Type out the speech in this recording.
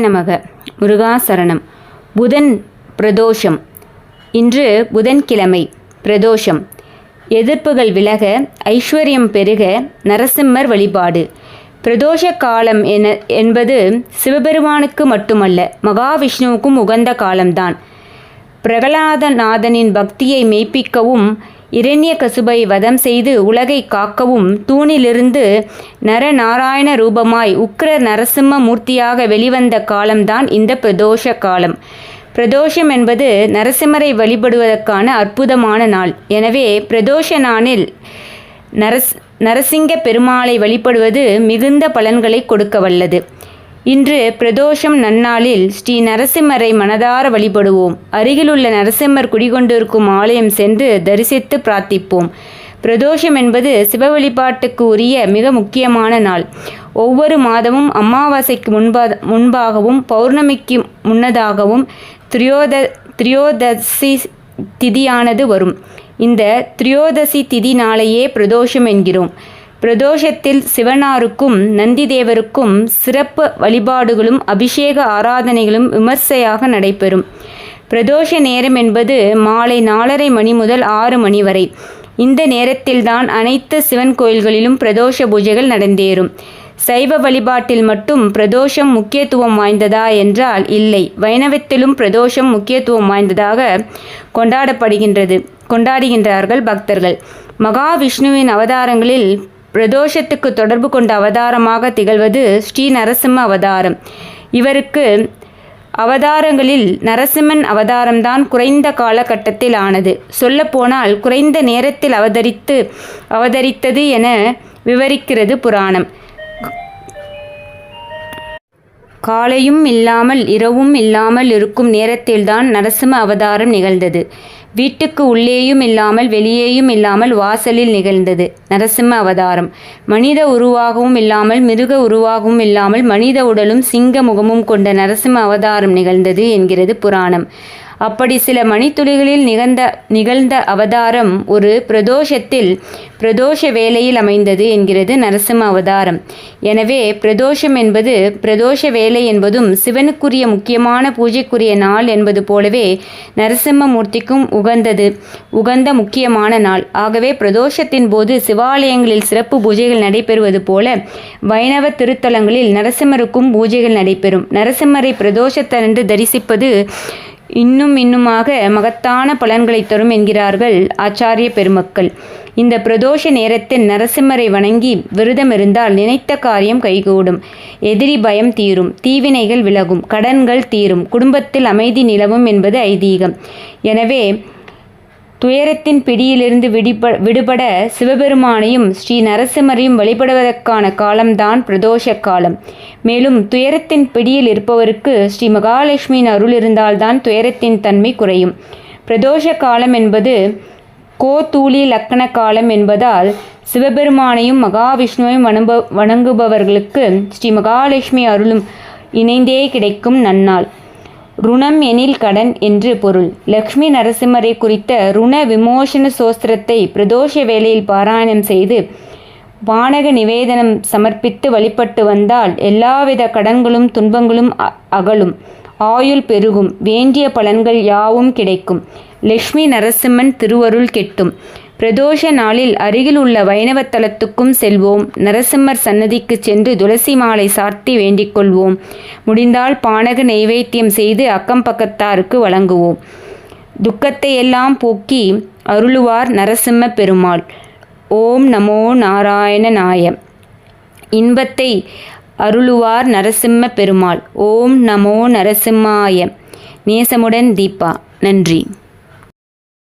நமக. முருகாசரணம். புதன் பிரதோஷம். இன்று புதன்கிழமை பிரதோஷம். எதிர்ப்புகள் விலக ஐஸ்வர்யம் பெருக நரசிம்மர் வழிபாடு. பிரதோஷ காலம் என என்பது சிவபெருமானுக்கு மட்டுமல்ல மகாவிஷ்ணுவுக்கும் உகந்த காலம்தான். பிரகலாதநாதனின் பக்தியை மெய்ப்பிக்கவும் இரண்ய கசுபை வதம் செய்து உலகை காக்கவும் தூணிலிருந்து நரநாராயண ரூபமாய் உக்ர நரசிம்ம மூர்த்தியாக வெளிவந்த காலம்தான் இந்த பிரதோஷ காலம். பிரதோஷம் என்பது நரசிம்மரை வழிபடுவதற்கான அற்புதமான நாள். எனவே பிரதோஷ நாளில் நரஸ் நரசிங்க பெருமாளை வழிபடுவது மிகுந்த பலன்களை கொடுக்க வல்லது இன்று பிரதோஷம் நன்னாளில் ஸ்ரீ நரசிம்மரை மனதார வழிபடுவோம். அருகிலுள்ள நரசிம்மர் குடிகொண்டிருக்கும் ஆலயம் சென்று தரிசித்து பிரார்த்திப்போம். பிரதோஷம் என்பது சிவ வழிபாட்டுக்கு உரிய மிக முக்கியமான நாள். ஒவ்வொரு மாதமும் அமாவாசைக்கு முன்பா முன்பாகவும் பௌர்ணமிக்கு முன்னதாகவும் திரியோத திரியோதசி திதியானது வரும். இந்த திரியோதசி திதி நாளையே பிரதோஷம் என்கிறோம். பிரதோஷத்தில் சிவனாருக்கும் நந்திதேவருக்கும் சிறப்பு வழிபாடுகளும் அபிஷேக ஆராதனைகளும் விமர்சையாக நடைபெறும். பிரதோஷ நேரம் என்பது மாலை நாலரை மணி முதல் ஆறு மணி வரை. இந்த நேரத்தில்தான் அனைத்து சிவன் கோயில்களிலும் பிரதோஷ பூஜைகள் நடந்தேறும். சைவ வழிபாட்டில் மட்டும் பிரதோஷம் முக்கியத்துவம் வாய்ந்ததா என்றால் இல்லை. வைணவத்திலும் பிரதோஷம் முக்கியத்துவம் வாய்ந்ததாக கொண்டாடப்படுகின்றது கொண்டாடுகின்றார்கள் பக்தர்கள். மகாவிஷ்ணுவின் அவதாரங்களில் பிரதோஷத்துக்கு தொடர்பு கொண்ட அவதாரமாக திகழ்வது ஸ்ரீ நரசிம்ம அவதாரம். இவருக்கு அவதாரங்களில் நரசிம்மன் அவதாரம்தான் குறைந்த காலகட்டத்தில் ஆனது சொல்லப்போனால் குறைந்த நேரத்தில் அவதரித்து அவதரித்தது என விவரிக்கிறது புராணம். காலையும் இல்லாமல் இரவும் இல்லாமல் இருக்கும் நேரத்தில்தான் நரசிம்ம அவதாரம் நிகழ்ந்தது. வீட்டுக்கு உள்ளேயும் இல்லாமல் வெளியேயும் இல்லாமல் வாசலில் நிகழ்ந்தது. நரசிம்ம அவதாரம். மனித உருவாகவும் இல்லாமல் மிருக உருவாகவும் இல்லாமல் மனித உடலும் சிங்க முகமும் கொண்ட நரசிம்ம அவதாரம் நிகழ்ந்தது என்கிறது புராணம். அப்படி சில மணித்துளிகளில் நிகழ்ந்த நிகழ்ந்த அவதாரம் ஒரு பிரதோஷத்தில் பிரதோஷ வேலையில் அமைந்தது என்கிறது நரசிம்ம அவதாரம். எனவே பிரதோஷம் என்பது பிரதோஷ வேலை என்பதும் சிவனுக்குரிய முக்கியமான பூஜைக்குரிய நாள் என்பது போலவே நரசிம்ம மூர்த்திக்கும் உகந்தது உகந்த முக்கியமான நாள். ஆகவே பிரதோஷத்தின் போது சிவாலயங்களில் சிறப்பு பூஜைகள் நடைபெறுவது போல வைணவ திருத்தலங்களில் நரசிம்மருக்கும் பூஜைகள் நடைபெறும். நரசிம்மரை பிரதோஷத்தன்று தரிசிப்பது இன்னும் இன்னுமாக மகத்தான பலன்களை தரும் என்கிறார்கள் ஆச்சாரிய பெருமக்கள். இந்த பிரதோஷ நேரத்தில் நரசிம்மரை வணங்கி விரதம் இருந்தால் நினைத்த காரியம் கைகூடும். எதிரி பயம் தீரும் தீவினைகள் விலகும் கடன்கள் தீரும் குடும்பத்தில் அமைதி நிலவும் என்பது ஐதீகம். எனவே துயரத்தின் பிடியிலிருந்து விடிப விடுபட சிவபெருமானையும் ஸ்ரீ நரசிம்மரையும் வழிபடுவதற்கான காலம்தான் பிரதோஷ காலம். மேலும் துயரத்தின் பிடியில் இருப்பவருக்கு ஸ்ரீ மகாலட்சுமியின் அருள் இருந்தால்தான் துயரத்தின் தன்மை குறையும். பிரதோஷ காலம் என்பது கோதூளி லக்கண காலம் என்பதால் சிவபெருமானையும் மகாவிஷ்ணுவையும் வணம்ப வணங்குபவர்களுக்கு ஸ்ரீ மகாலட்சுமி அருளும் இணைந்தே கிடைக்கும் நன்னாள். ருணம் எனில் கடன் என்று பொருள். லக்ஷ்மி நரசிம்மரை குறித்த ருண விமோசன சோஸ்திரத்தை பிரதோஷ வேளையில் பாராயணம் செய்து வானக நிவேதனம் சமர்ப்பித்து வழிபட்டு வந்தால் எல்லாவித கடன்களும் துன்பங்களும் அகலும். ஆயுள் பெருகும். வேண்டிய பலன்கள் யாவும் கிடைக்கும். லக்ஷ்மி நரசிம்மன் திருவருள் கெட்டும். பிரதோஷ நாளில் அருகில் உள்ள வைணவத்தலத்துக்கும் செல்வோம். நரசிம்மர் சன்னதிக்கு சென்று துளசி மாலை சார்த்தி வேண்டிக் கொள்வோம். முடிந்தால் பானக நைவேத்தியம் செய்து அக்கம் பக்கத்தாருக்கு வழங்குவோம். துக்கத்தை எல்லாம் போக்கி அருளுவார் நரசிம்ம பெருமாள். ஓம் நமோ நாராயண நாய இன்பத்தை அருளுவார் நரசிம்ம பெருமாள். ஓம் நமோ நரசிம்மாய. நேசமுடன் தீபா. நன்றி.